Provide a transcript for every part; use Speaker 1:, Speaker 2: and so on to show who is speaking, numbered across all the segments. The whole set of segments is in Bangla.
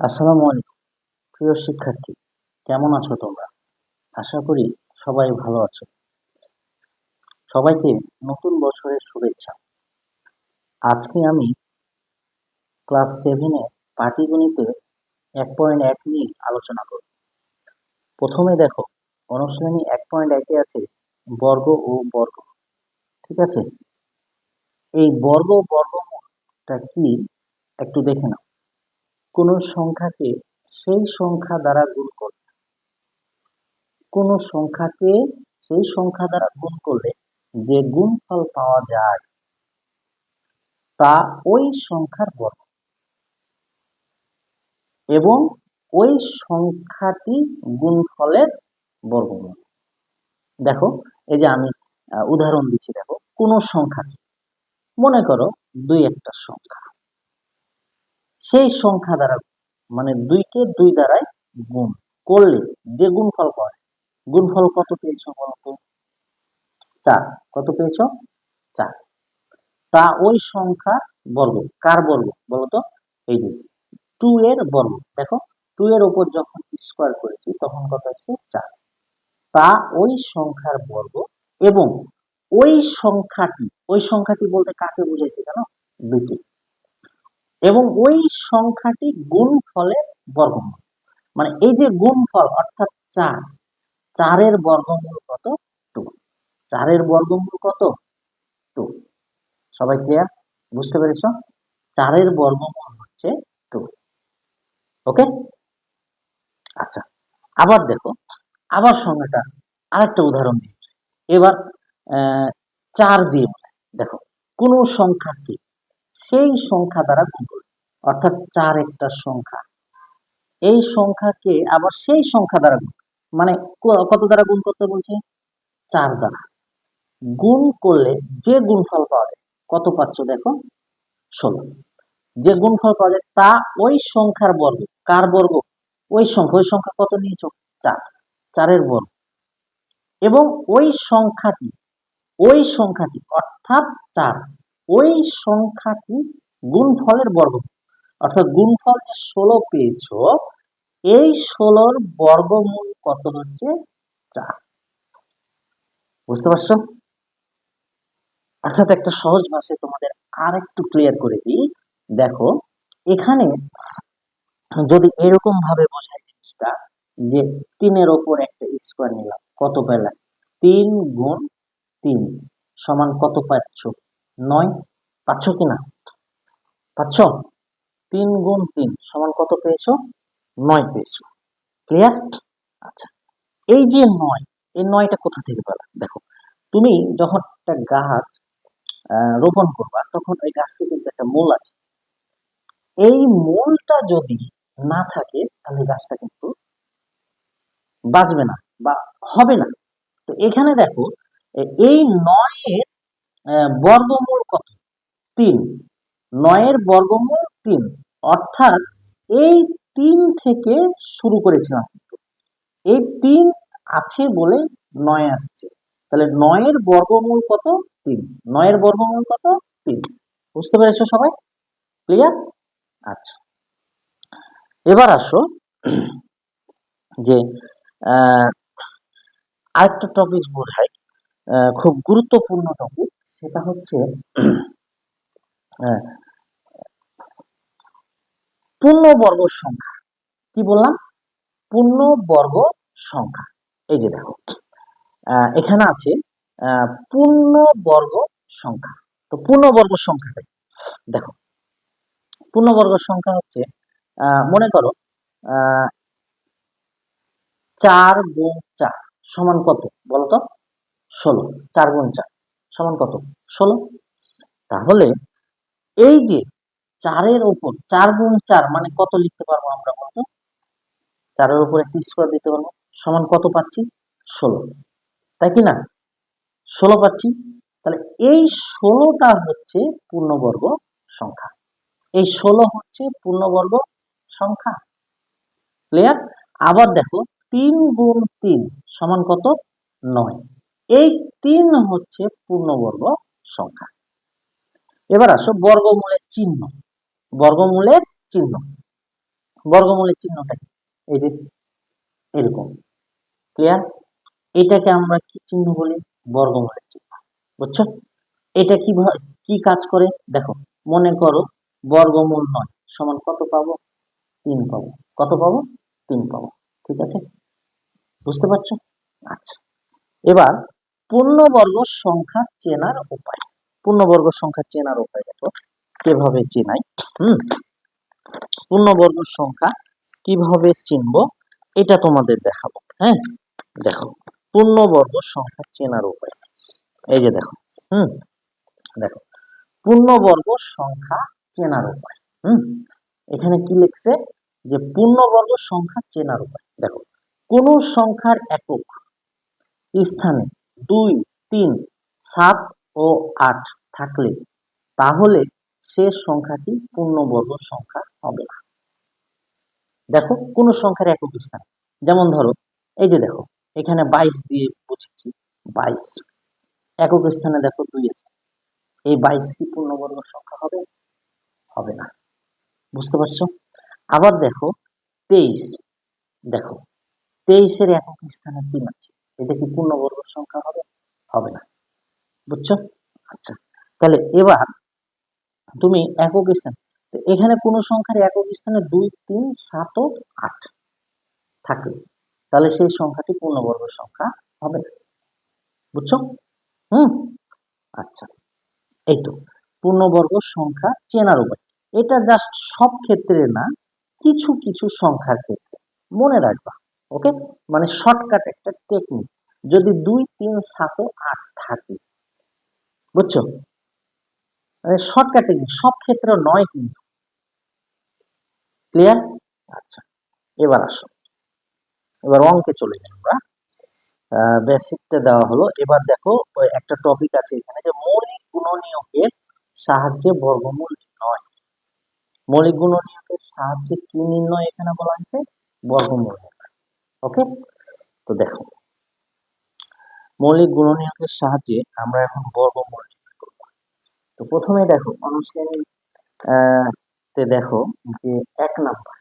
Speaker 1: আসসালামু আলাইকুম। প্রিয় শিক্ষার্থী, কেমন আছো তোমরা? আশা করি সবাই ভালো আছো। সবাইকে নতুন বছরের শুভেচ্ছা। আজকে আমি ক্লাস সেভেনে পাটিগণিতে এক পয়েন্ট এক নিয়ে আলোচনা করব। প্রথমে দেখো অনুশ্রেণী এক পয়েন্ট একে আছে বর্গ ও বর্গ। ঠিক আছে? এই বর্গ বর্গমূলটা কি? একটু দেখে নাও। কোনো সংখ্যাকে সেই সংখ্যা দ্বারা গুণ করলে কোনো সংখ্যাকে সেই সংখ্যা দ্বারা গুণ করলে যে গুণফল পাওয়া যায়, তা ওই সংখ্যার বর্গ। এবং ওই সংখ্যাটি গুণফলের বর্গমূল। দেখো, এই যে আমি উদাহরণ দিচ্ছি, দেখো, কোন সংখ্যাকে। মনে করো দুই একটা সংখ্যা। সেই সংখ্যা দ্বারা মানে দুইকে দুই দ্বারাই গুণ করলে যে গুণফল পায়, গুণফল কত পেয়েছ বলতো? চার। কত পেয়েছ? চার। তা ওই সংখ্যা বর্গ, কার বর্গ বলতো? এই যে টু এর বর্গ। দেখো টু এর উপর যখন স্কোয়ার করেছি তখন কত হচ্ছে? চার। তা ওই সংখ্যার বর্গ এবং ওই সংখ্যাটি ওই সংখ্যাটি বলতে কাকে বুঝেছি কেন দুটি এবং ওই সংখ্যাটি গুণ ফলের বর্গমূল। মানে এই যে গুণ ফল, অর্থাৎ চার, চারের বর্গমূল কত? টু। চারের বর্গমূল কত? টু। সবাই ক্লিয়ার বুঝতে পেরেছ? চারের বর্গমূল হচ্ছে টু। ওকে? আচ্ছা আবার দেখো, আবার সংখ্যাটা আরেকটা উদাহরণ দিচ্ছি এবার চার দিয়ে দেখো, কোন সংখ্যাকে সেই সংখ্যা দ্বারা গুণ করবে অর্থাৎ চার একটা সংখ্যা। এই সংখ্যাকে আবার সেই সংখ্যা দ্বারা গুণ মানে কত দ্বারা গুণ করতে বলছে? চার দ্বারা। গুণ করলে যে গুণফল পাওয়া যায়, কত পাচ্ছ দেখো? ষোলো। যে গুণফল পাওয়া যায় তা ওই সংখ্যার বর্গ। কার বর্গ? ওই সংখ্যা ওই সংখ্যা কত নিয়েছ? চার। চারের বর্গ। এবং ওই সংখ্যাটি ওই সংখ্যাটি, অর্থাৎ চার ওই সংখ্যাটি গুণফলের বর্গ। অর্থাৎ গুণফল যে ষোলো পেয়েছ, এই ষোলোর বর্গমূল কত হচ্ছে? চার। বুঝতে পারছ? অর্থাৎ একটা সহজ ভাষায় তোমাদের আর একটু ক্লিয়ার করে দিই। দেখো, এখানে যদি এরকম ভাবে বোঝায় জিনিসটা, যে তিনের ওপর একটা স্কোয়ার নিলাম, কত পেলাম তিন গুণ তিন, সমান কত পাচ্ছ? নয়, পাচ্ছ কিনা? পাচ্ছ? তিন গুণ তিন সমান কত পেয়েছ? নয় পেয়েছ। ক্লিয়ার আচ্ছা এই যে নয়, এই নয়টা কোথা থেকে পেলা? দেখো, তুমি যখন একটা গাছ রোপণ করবা, তখন ওই গাছটি কিন্তু একটা মূল আছে। এই মূলটা যদি না থাকে, তাহলে গাছটা কিন্তু বাঁচবে না বা হবে না। তো এখানে দেখো এই নয়ের বর্গমূল কত? তিন। নয়ের বর্গমূল তিন। অর্থাৎ এই তিন থেকে শুরু করেছিলাম। এই তিন আছে বলে নয় আসছে। তাহলে নয়ের বর্গমূল কত? তিন। নয়ের বর্গমূল কত? তিন। বুঝতে পেরেছ সবাই? ক্লিয়ার আচ্ছা। এবার আসো যে আরেকটা টপিক বোঝাই খুব গুরুত্বপূর্ণ টপিক সেটা হচ্ছে পূর্ণবর্গ সংখ্যা। কি বললাম? পূর্ণবর্গ সংখ্যা। এই যে দেখো এখানে আছে পূর্ণবর্গ সংখ্যা। তো পূর্ণবর্গ সংখ্যাটা দেখো, পূর্ণবর্গ সংখ্যা হচ্ছে মনে করো চার গুণ চার সমান কত? বলতো? ষোলো, চার গুণ চার। সমান কত? ষোলো। তাহলে এই যে চারের উপর, চার গুণ চার মানে কত লিখতে পারব আমরা বলতো? চারের উপর একটি স্কোয়ার দিতে পারব। সমান কত পাচ্ছি? ষোলো। তাই কি না? ষোলো পাচ্ছি। তাহলে এই ষোলোটা হচ্ছে পূর্ণবর্গ সংখ্যা। এই ষোলো হচ্ছে পূর্ণবর্গ সংখ্যা। ক্লিয়ার আবার দেখো, তিন গুণ তিন সমান কত? নয়। এই তিন হচ্ছে পূর্ণবর্গ সংখ্যা। এবার আসো বর্গমূলের চিহ্ন। বর্গমূলের চিহ্ন। বর্গমূলের চিহ্নটা কি? এই যে এরকম। ক্লিয়ার এটাকে আমরা কি চিহ্ন বলি? বর্গমূলের চিহ্ন। বুঝছ? এটা কি কি কাজ করে? দেখো, মনে করো বর্গমূল নয়। সমান কত পাবো? তিন পাবো। কত পাবো? তিন পাবো। ঠিক আছে? বুঝতে পারছ? আচ্ছা। এবার পূর্ণবর্গ সংখ্যা চেনার উপায়। পূর্ণবর্গ সংখ্যা চেনার উপায় দেখো, কীভাবে চেনাই? হুম? পূর্ণবর্গ সংখ্যা কীভাবে চিনব? এটা তোমাদের দেখাবো হ্যাঁ? দেখো, পূর্ণবর্গ সংখ্যা চেনার উপায়। এই যে দেখো, হুম? দেখো, পূর্ণবর্গ সংখ্যা চেনার উপায়, হুম? এখানে কি লিখছে? যে পূর্ণবর্গ সংখ্যা চেনার উপায়। দেখো, কোন সংখ্যার একক স্থানে দুই, তিন, সাত ও আট থাকলে তাহলে সে সংখ্যাটি পূর্ণবর্গ সংখ্যা হবে না। দেখো, কোন সংখ্যার একক স্থান যেমন ধরো, এই যে দেখো, এখানে বাইশ দিয়ে বুঝেছি, বাইশ। একক স্থানে দেখো দুই আছে। এই বাইশ কি পূর্ণবর্গ সংখ্যা হবে? হবে না। বুঝতে পারছ? আবার দেখো, তেইশ। দেখো, তেইশের একক স্থানে তিন আছে। এটা কি পূর্ণবর্গ সংখ্যা হবে? হবে না। বুঝছ? আচ্ছা তাহলে এবার তুমি একক স্থান এখানে কোন সংখ্যার একক স্থানে দুই, তিন, সাত ও আট থাকে। তাহলে সেই সংখ্যাটি পূর্ণবর্গ সংখ্যা হবে বুঝছ? হুম? আচ্ছা এই তো, পূর্ণবর্গ সংখ্যা চেনার উপায়। এটা জাস্ট সব ক্ষেত্রে না, কিছু কিছু সংখ্যার ক্ষেত্রে। মনে রাখবা ওকে? মানে শর্টকাট একটা টেকনিক যদি দুই, তিন, সাত, আট থাকে। বুঝছ? শর্টকাট টেকনিক সব ক্ষেত্রে নয় কিন্তু। ক্লিয়ার আচ্ছা এবার আসো। এবার অঙ্কে চলে যাই আমরা। বেসিকটা দেওয়া হলো। এবার দেখো একটা টপিক আছে এখানে যে মৌলিক গুণনীয়কের সাহায্যে বর্গমূল নয় মৌলিক গুণনীয়কের সাহায্যে কি নির্ণয় এখানে বলা হয়েছে? বর্গমূল ওকে? তো দেখো, মৌলিক গুণনীয়কের সাহায্যে আমরা এখন বর্গমূল করব। তো প্রথমে দেখো অনুশ্রেণী তে দেখো যে এক নাম্বার।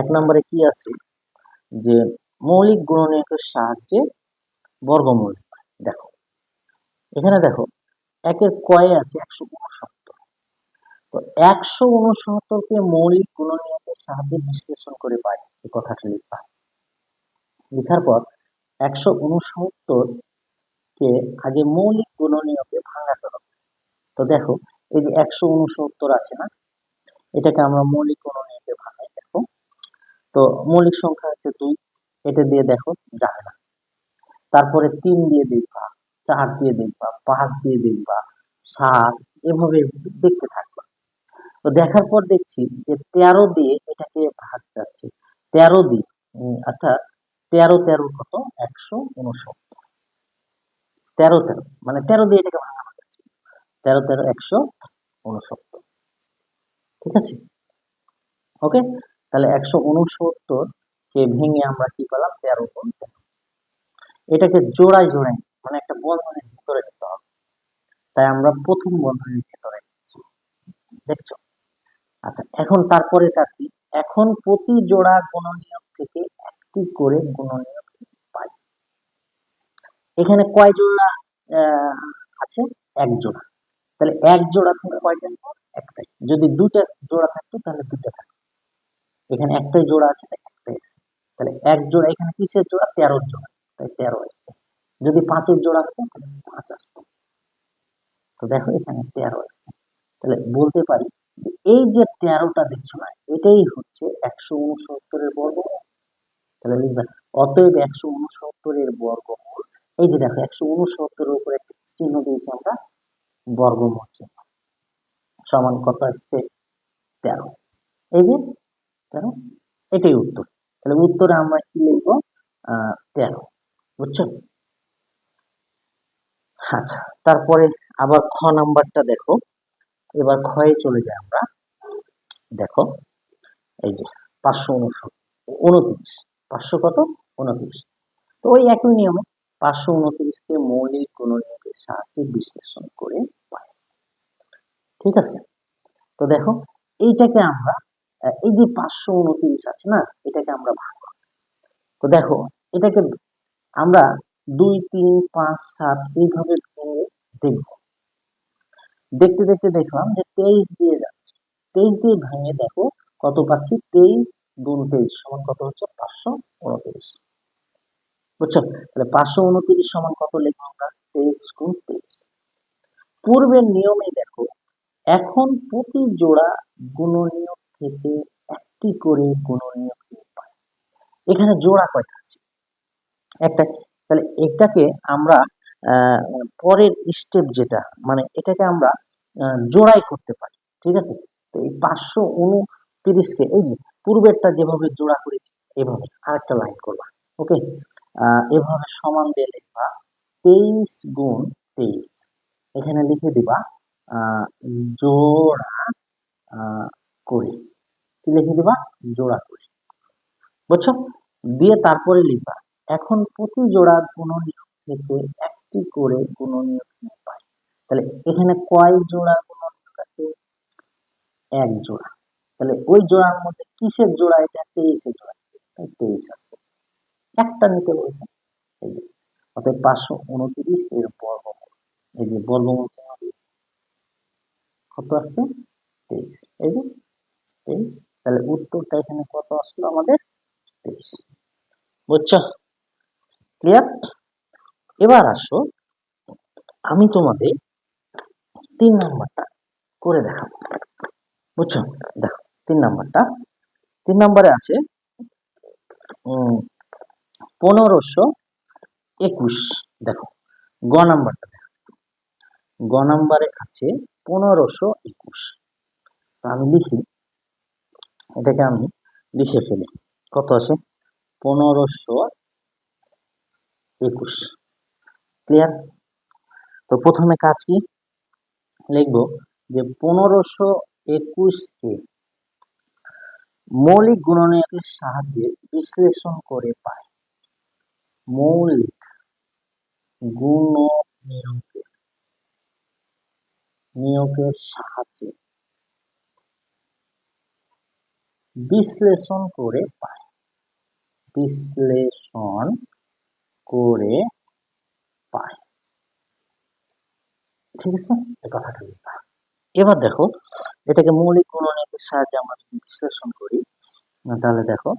Speaker 1: এক নম্বরে কি আছে? যে মৌলিক গুণনীয়কের সাহায্যে বর্গমূল দেখো, এখানে দেখো, একের কয়ে আছে একশো উনসত্তর। তো একশো উনসত্তরকে মৌলিক গুণনীয়কের সাহায্যে বিশ্লেষণ করে পাই, এই কথাটা লিখবা। লেখার পর একশো উনসত্তর কে আগে মৌলিক গুণনীয়কে ভাঙাতে হবে তো দেখো, এই যে একশো উনসত্তর আছে না, এটাকে আমরা মৌলিক গুণনীয়কে ভাঙাই, দেখো। তো মৌলিক সংখ্যা হচ্ছে দুই, এটা দিয়ে দেখো যাবে না। তারপরে তিন দিয়ে দেখবা, চার দিয়ে দেখবা, পাঁচ দিয়ে দেখবা, সাত, এভাবে দেখতে থাকবা। তো দেখার পর দেখছি যে তেরো দিয়ে এটাকে ভাগ যাচ্ছে। তেরো দিয়ে অর্থাৎ তেরো তেরো কত? একশো উনসত্তর। তেরো তেরো মানে তেরো দিয়ে এটাকে ভাঙা যাচ্ছে তেরো তেরো, একশো উনসত্তর। ঠিক আছে? ওকে তাহলে একশো উনসত্তর কে ভেঙে আমরা কি পেলাম? তেরো গুণ এটাকে জোড়ায় জোড়ায় মানে একটা বন্ধনের ভিতরে নিতে হবে। তাই আমরা প্রথম বন্ধনের ভিতরে দেখছ? আচ্ছা এখন তারপরে কি? এখন প্রতি জোড়া থেকে একটি করে গুণনীয়ক পাই? এখানে কয় জোড়া আছে? এক জোড়া। তাহলে এক জোড়া থেকে কয়টা একটাই। যদি দুটা জোড়া থাকতো, তাহলে দুটা থাকতো। এখানে একটাই জোড়া আছে একটাই আছে। তাহলে এক জোড়া, এখানে কিসের জোড়া? তেরো জোড়া। তাই তেরো আসছে যদি পাঁচের জোড়া হতো, তাহলে পাঁচ আসতো। তো দেখো, এখানে তেরো আসছে তাহলে বলতে পারি এই যে তেরোটা দেখছ না, এটাই হচ্ছে একশো উনসত্তরের বর্গমূল। তাহলে লিখবেন অতএব একশো উনসত্তরের বর্গমূল, এই যে দেখো, একশো উনসত্তরের উপরে একটা চিহ্ন দিয়েছি আমরা, বর্গমূল চিহ্ন। সমান কত আসছে? তেরো। এই যে, তেরো? এটাই উত্তর। তাহলে উত্তরে আমরা কি লিখব? তেরো। বুঝছ? আচ্ছা তারপরে আবার খ নাম্বারটা দেখো। এবার ক্ষয়ে চলে যাই আমরা। দেখো, এই যে, পাঁচশো উনসত্তর, উনত্রিশ। পাঁচশো কত? উনত্রিশ। তো ওই একই নিয়মে পাঁচশো উনত্রিশকে মৌলিক গুণনীয়কের সাহায্যে বিশ্লেষণ করে পাই ঠিক আছে? তো দেখো, এইটাকে আমরা এই যে পাঁচশো উনত্রিশ আছে না, এটাকে আমরা ভাগ তো দেখো, এটাকে আমরা দুই, তিন, পাঁচ, সাত এইভাবে ভেঙে দেখব। দেখতে দেখতে দেখলাম যে তেইশ দিয়ে যাচ্ছে। তেইশ দিয়ে ভেঙে দেখো কত পাচ্ছি? তেইশ গুণ তেইশ সমান কত হচ্ছে? পাঁচশো উনত্রিশ। বুঝছ? তাহলে পাঁচশো উনত্রিশ সমান কত আমরা? তেইশ গুণ তেইশ। পূর্বের নিয়মে দেখো, এখন প্রতি জোড়া গুণনীয় থেকে একটি করে গুণনীয় পাই এখানে জোড়া কয়টা আছে? একটা, তাহলে এটাকে আমরা পরের স্টেপ যেটা মানে এটাকে আমরা জোড়াই করতে পারি। ঠিক আছে? তো এই পাঁচশো উনত্রিশকে এই যে পূর্বেরটা যেভাবে জোড়া করেছি, এভাবে। আরেকটা লাইন করবা ওকে এভাবে সমান দিয়ে লিখবা তেইশ গুণ তেইশ। এখানে লিখে দিবা জোড়া করি কি লিখে দিবা? জোড়া করি বুঝছ? দিয়ে তারপরে লিখবা, এখন প্রতি জোড়া গুণনীয় থেকে একটি করে গুণনীয় পাই। তাহলে এখানে কয় জোড়া গুণনীয় আছে? এক জোড়া। তাহলে ওই জোড়ার মধ্যে কিসের জোড়া এটা? তেইশের জোড়া। তাই তেইশ আছে। একটা নিতে বলছে। এই যে অর্থাৎ পাঁচশো উনত্রিশ এর বর্গমূল এই যে বর্গমূল কত আসছে? তেইশ। এই যে, তেইশ। তাহলে উত্তরটা এখানে কত আসলো আমাদের? তেইশ। বুঝছ? ক্লিয়ার? এবার আসো, আমি তোমাদের তিন নাম্বারটা করে দেখাবো। বুঝছ? দেখো, তিন নাম্বারটা। তিন নাম্বারে আছে পনেরোশো একুশ। দেখো, গ নাম্বারটা দেখো। গ নাম্বারে আছে পনেরোশো একুশ। আমি লিখি, এটাকে আমি লিখে ফেলি। কত আছে? পনেরোশো একুশ। ক্লিয়ার তো প্রথমে কাজ কি? লিখব যে পনেরোশো একুশকে মৌলিক গুণনীয়কের সাহায্যে বিশ্লেষণ করে পাই মৌলিক গুণনীয়কের নিয়োগের সাহায্যে বিশ্লেষণ করে পাই বিশ্লেষণ করে পাই ঠিক আছে? এই কথাটা এবার দেখো, এটাকে মৌলিক গুণনীয়কের সাহায্যে আমরা যদি বিশ্লেষণ করি তাহলে দেখো,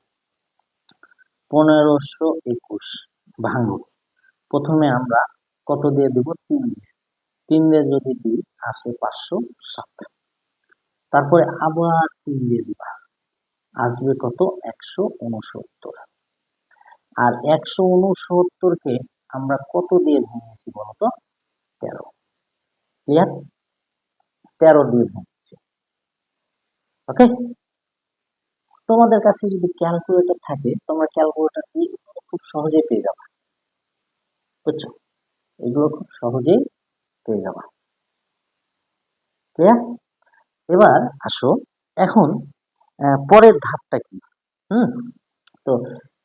Speaker 1: পনেরোশো একুশ ভাঙব প্রথমে আমরা কত দিয়ে দিব? তিন দিয়ে। তিন দিয়ে যদি দিই, আসে পাঁচশো সাত। তারপরে আবার তিন দিয়ে দিবা। আসবে কত? একশো উনসত্তর। আর একশো উনসত্তরকে আমরা কত দিয়ে ভেঙেছি বলতো? তেরো। ক্লিয়ার তেরো দিয়ে ভেঙেছি ওকে তোমাদের কাছে যদি ক্যালকুলেটর থাকে, তোমরা ক্যালকুলেটর দিয়ে খুব সহজেই পেয়ে যাবে। বুঝছ? এগুলো খুব সহজেই পেয়ে যাবা। ক্লিয়ার এবার আসো, এখন পরের ধাপটা কি? হুম? তো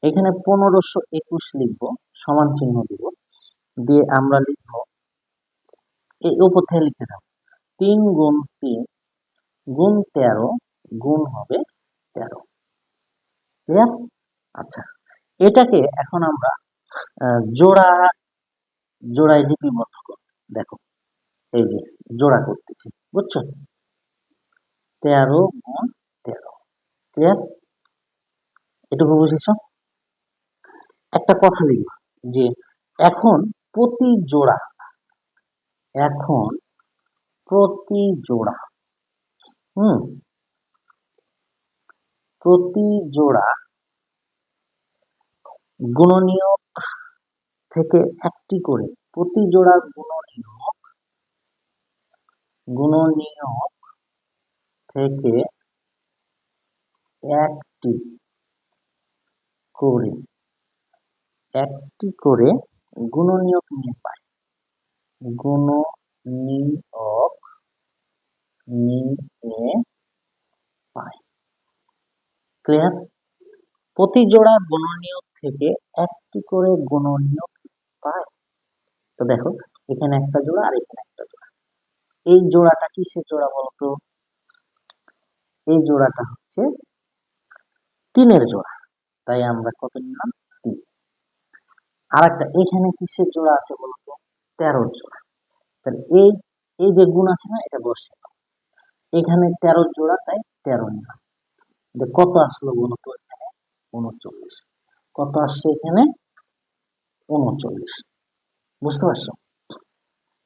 Speaker 1: এখানে পনেরোশো একুশ লিখব, সমান চিহ্ন দিব। দিয়ে আমরা লিখব, এই উপর লিখে দাও। তিন গুণ তিন গুণ তেরো গুণ হবে তেরো। আচ্ছা এটাকে এখন আমরা জোড়া, জোড়ায় লিপিবদ্ধ করব। দেখো, এই যে জোড়া করতেছি, বুঝছ? তেরো গুণ তেরো, ক্লিয়ার? এটুকু বুঝেছ? একটা কথা লিখব যে এখন প্রতি জোড়া, এখন প্রতি জোড়া হুম। প্রতি জোড়া গুণনীয়ক থেকে একটি করে। প্রতি জোড়া গুণনীয়ক গুণনীয়ক থেকে একটি করে একটি করে গুণনীয়ক নিয়ে পাই গুণনীয়ক ক্লিয়ার প্রতি জোড়া গুণনীয়ক থেকে একটি করে গুণনীয়ক পাই। তো দেখো, এখানে একটা জোড়া আর এখানে একটা জোড়া। এই জোড়াটা কিসের জোড়া বলতো? এই জোড়াটা হচ্ছে তিনের জোড়া। তাই আমরা কত নিলাম? তিন। আর একটা এখানে কিসের জোড়া আছে বলতো? তেরোর জোড়া। তাহলে এই এই যে গুণ আছে না, এটা বসে এখানে তেরো জোড়া, তাই তেরো নিলাম কত আসলো বলতো এখানে? উনচল্লিশ। কত আসছে এখানে? উনচল্লিশ। বুঝতে পারছ?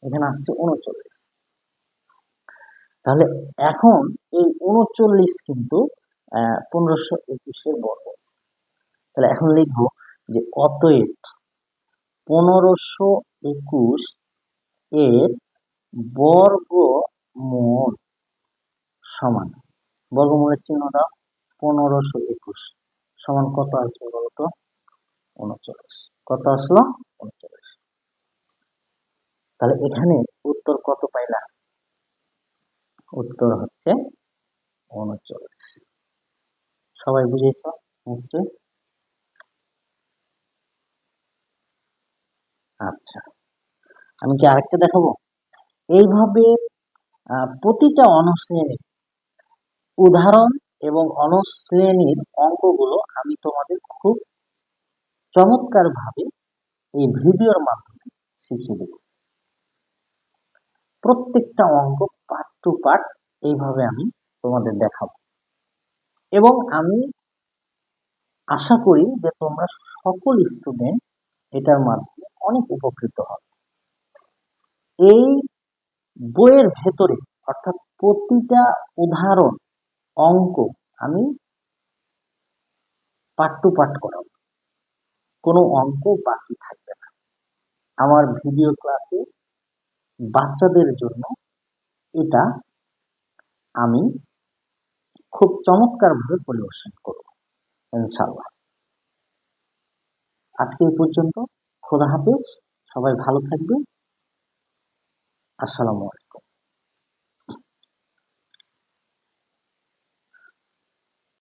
Speaker 1: এখানে আসছে উনচল্লিশ। তাহলে এখন এই উনচল্লিশ কিন্তু পনেরোশো একুশের বর্গ। তাহলে এখন লিখব যে অতএব পনেরোশো একুশ এর বর্গমূল সমান? বর্গমূলের চিহ্ন দাও পনেরোশো একুশ। সমান কত আসবে বলতো? উনচল্লিশ। কত আসলো? উনচল্লিশ। তাহলে এখানে উত্তর কত পাইলা উত্তর হচ্ছে উনচল্লিশ। সবাই বুঝেছ? নিশ্চয় আচ্ছা। আমি কি আরেকটা দেখাবো? এইভাবে প্রতিটা অনুশ্রেণীর উদাহরণ এবং অনুশ্রেণীর অঙ্কগুলো আমি তোমাদের খুব চমৎকারভাবে এই ভিডিওর মাধ্যমে শিখিয়ে দেব। প্রত্যেকটা অঙ্ক পার্ট টু পার্ট এইভাবে আমি তোমাদের দেখাবো। এবং আমি আশা করি যে তোমরা সকল স্টুডেন্ট এটার মাধ্যমে অনেক উপকৃত হবে। এই বইয়ের ভেতরে অর্থাৎ প্রতিটা উদাহরণ অঙ্ক আমি পাঠ টু পার্ট করাবো। কোনো অঙ্ক বাকি থাকবে না। আমার ভিডিও ক্লাসে বাচ্চাদের জন্য এটা আমি খুব চমৎকারভাবে পরিবেশন করব ইনশাল্লাহ আজকে এই পর্যন্ত খোদা হাফেজ, সবাই ভালো থাকবে আসসালামু আলাইকুম।